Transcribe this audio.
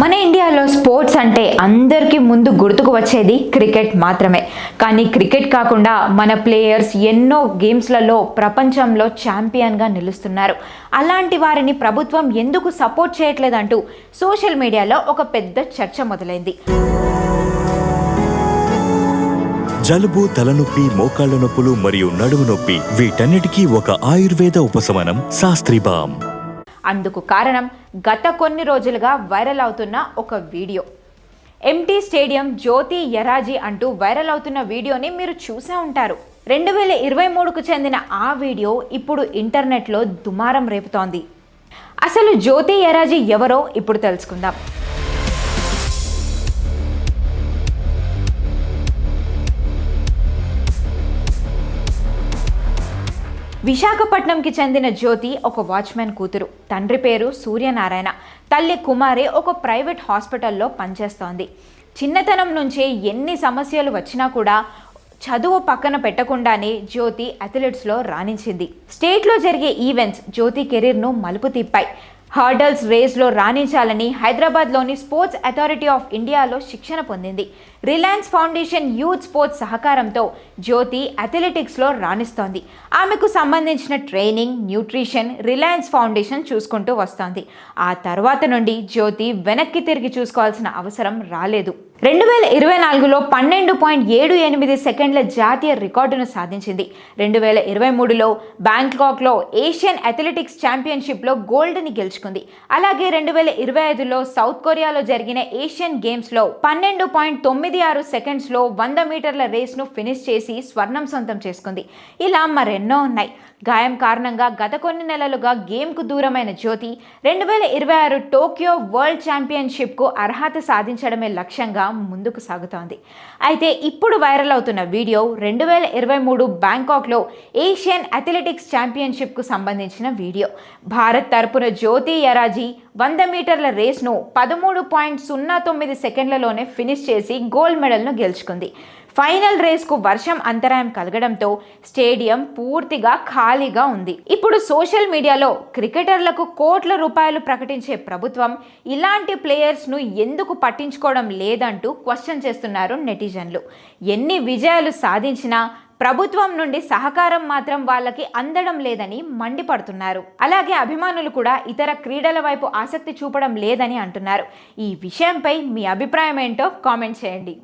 మన ఇండియాలో స్పోర్ట్స్ అంటే అందరికీ ముందు గుర్తుకు వచ్చేది క్రికెట్ మాత్రమే. కానీ క్రికెట్ కాకుండా మన ప్లేయర్స్ ఎన్నో గేమ్స్లలో ప్రపంచంలో ఛాంపియన్గా నిలుస్తున్నారు. అలాంటి వారిని ప్రభుత్వం ఎందుకు సపోర్ట్ చేయట్లేదంటూ సోషల్ మీడియాలో ఒక పెద్ద చర్చ మొదలైంది. జలుబు తలనొప్పి మోకాళ్ళ నొప్పులు మరియు నడుము నొప్పి వీటన్నిటికీ ఒక ఆయుర్వేద ఉపశమనం శాస్త్రీబామ్ అందుకు కారణం గత కొన్ని రోజులుగా వైరల్ అవుతున్న ఒక video. Empty stadium Jyothi Yarraji అంటూ వైరల్ అవుతున్న వీడియోని మీరు చూసే ఉంటారు. రెండు వేల ఇరవై మూడుకు చెందిన ఆ వీడియో ఇప్పుడు ఇంటర్నెట్లో దుమారం రేపుతోంది. అసలు జ్యోతి యరాజీ ఎవరో ఇప్పుడు తెలుసుకుందాం. విశాఖపట్నంకి చెందిన జ్యోతి ఒక వాచ్మెన్ కూతురు. తండ్రి పేరు సూర్యనారాయణ. తల్లి కుమారి ఒక ప్రైవేట్ హాస్పిటల్లో పనిచేస్తోంది. చిన్నతనం నుంచే ఎన్ని సమస్యలు వచ్చినా కూడా చదువు పక్కన పెట్టకుండానే జ్యోతి అథ్లెట్స్లో రాణించింది. స్టేట్లో జరిగే ఈవెంట్స్ జ్యోతి కెరీర్ను మలుపు తిప్పాయి. హర్డల్స్ రేస్లో రాణించాలని హైదరాబాద్లోని స్పోర్ట్స్ అథారిటీ ఆఫ్ ఇండియాలో శిక్షణ పొందింది. రిలయన్స్ ఫౌండేషన్ యూత్ స్పోర్ట్స్ సహకారంతో జ్యోతి అథ్లెటిక్స్లో రాణిస్తోంది. ఆమెకు సంబంధించిన ట్రైనింగ్ న్యూట్రిషన్ రిలయన్స్ ఫౌండేషన్ చూసుకుంటూ వస్తోంది. ఆ తర్వాత నుండి జ్యోతి వెనక్కి తిరిగి చూసుకోవాల్సిన అవసరం రాలేదు. రెండు వేల ఇరవై నాలుగులో పన్నెండు పాయింట్ ఏడు ఎనిమిది సెకండ్ల జాతీయ రికార్డును సాధించింది. రెండు వేల ఇరవై మూడులో బ్యాంకాక్లో ఏషియన్ అథ్లెటిక్స్ ఛాంపియన్షిప్లో గోల్డ్ని గెలుచుకుంది. అలాగే రెండు వేల ఇరవై ఐదులో సౌత్ కొరియాలో జరిగిన ఏషియన్ గేమ్స్లో పన్నెండు పాయింట్ తొమ్మిది ఆరు సెకండ్స్లో వంద మీటర్ల రేస్ను ఫినిష్ చేసి స్వర్ణం సొంతం చేసుకుంది. ఇలా మరెన్నో ఉన్నాయి. గాయం కారణంగా గత కొన్ని నెలలుగా గేమ్కు దూరమైన జ్యోతి రెండు వేల ఇరవై ఆరు టోక్యో వరల్డ్ ఛాంపియన్షిప్కు అర్హత సాధించడమే లక్ష్యంగా ముందుకు సాగుతోంది. అయితే ఇప్పుడు వైరల్ అవుతున్న వీడియో రెండు వేల ఇరవై మూడు బ్యాంకాక్లో ఏషియన్ అథ్లెటిక్స్ ఛాంపియన్షిప్కు సంబంధించిన వీడియో. భారత్ తరపున జ్యోతి యరాజీ వంద మీటర్ల రేస్ను పదమూడు పాయింట్ సున్నా తొమ్మిది సెకండ్లలోనే ఫినిష్ చేసి గోల్డ్ మెడల్ను గెలుచుకుంది. ఫైనల్ రేస్కు వర్షం అంతరాయం కలగడంతో స్టేడియం పూర్తిగా ఖాళీగా ఉంది. ఇప్పుడు సోషల్ మీడియాలో క్రికెటర్లకు కోట్ల రూపాయలు ప్రకటించే ప్రభుత్వం ఇలాంటి ప్లేయర్స్ను ఎందుకు పట్టించుకోవడం లేదంటూ క్వశ్చన్ చేస్తున్నారు నెటిజన్లు. ఎన్ని విజయాలు సాధించినా ప్రభుత్వం నుండి సహకారం మాత్రం వాళ్ళకి అందడం లేదని మండిపడుతున్నారు అలాగే అభిమానులు కూడా ఇతర క్రీడల వైపు ఆసక్తి చూపడం లేదని అంటున్నారు ఈ విషయంపై మీ అభిప్రాయం ఏంటో కామెంట్ చేయండి